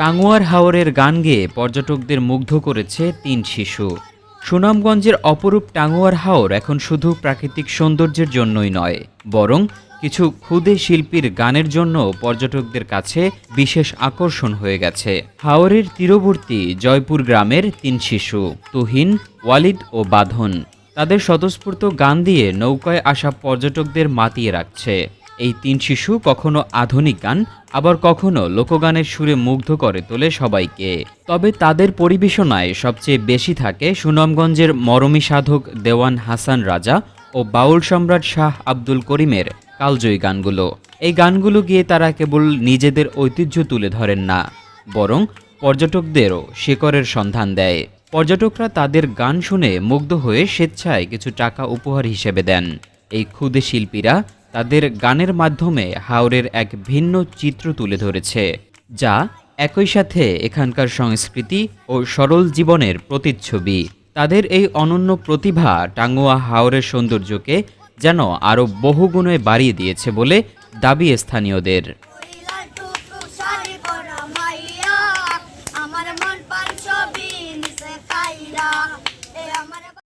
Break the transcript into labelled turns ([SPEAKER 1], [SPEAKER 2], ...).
[SPEAKER 1] টাঙ্গুয়ার হাওরের গান গেয়ে পর্যটকদের মুগ্ধ করেছে তিন শিশু। সুনামগঞ্জের অপরূপ টাঙ্গুয়ার হাওর এখন শুধু প্রাকৃতিক সৌন্দর্যের জন্যই নয়, বরং কিছু ক্ষুদে শিল্পীর গানের জন্য পর্যটকদের কাছে বিশেষ আকর্ষণ হয়ে গেছে। হাওরের তীরবর্তী জয়পুর গ্রামের তিন শিশু, তুহিন, ওয়ালিদ ও বাঁধন, তাদের স্বতঃস্ফূর্ত গান দিয়ে নৌকায় আসা পর্যটকদের মাতিয়ে রাখছে। এই তিন শিশু কখনো আধুনিক গান, আবার কখনো লোকগানের সুরে মুগ্ধ করে তোলে সবাইকে। তবে তাদের পরিবেশনায় সবচেয়ে বেশি থাকে সুনামগঞ্জের মরমী সাধক দেওয়ান হাসান রাজা ও বাউল সম্রাট শাহ আব্দুল করিমের কালজয়ী গানগুলো। এই গানগুলো গিয়ে তারা কেবল নিজেদের ঐতিহ্য তুলে ধরেন না, বরং পর্যটকদেরও শেকরের সন্ধান দেয়। পর্যটকরা তাদের গান শুনে মুগ্ধ হয়ে স্বেচ্ছায় কিছু টাকা উপহার হিসেবে দেন। এই ক্ষুদে শিল্পীরা তাদের গানের মাধ্যমে হাওরের এক ভিন্ন চিত্র তুলে ধরেছে, যা একই সাথে এখানকার সংস্কৃতি ও সরল জীবনের প্রতিচ্ছবি। তাদের এই অনন্য প্রতিভা টাঙ্গুয়া হাওরের সৌন্দর্যকে যেন আরও বহুগুণে বাড়িয়ে দিয়েছে বলে দাবি স্থানীয়দের।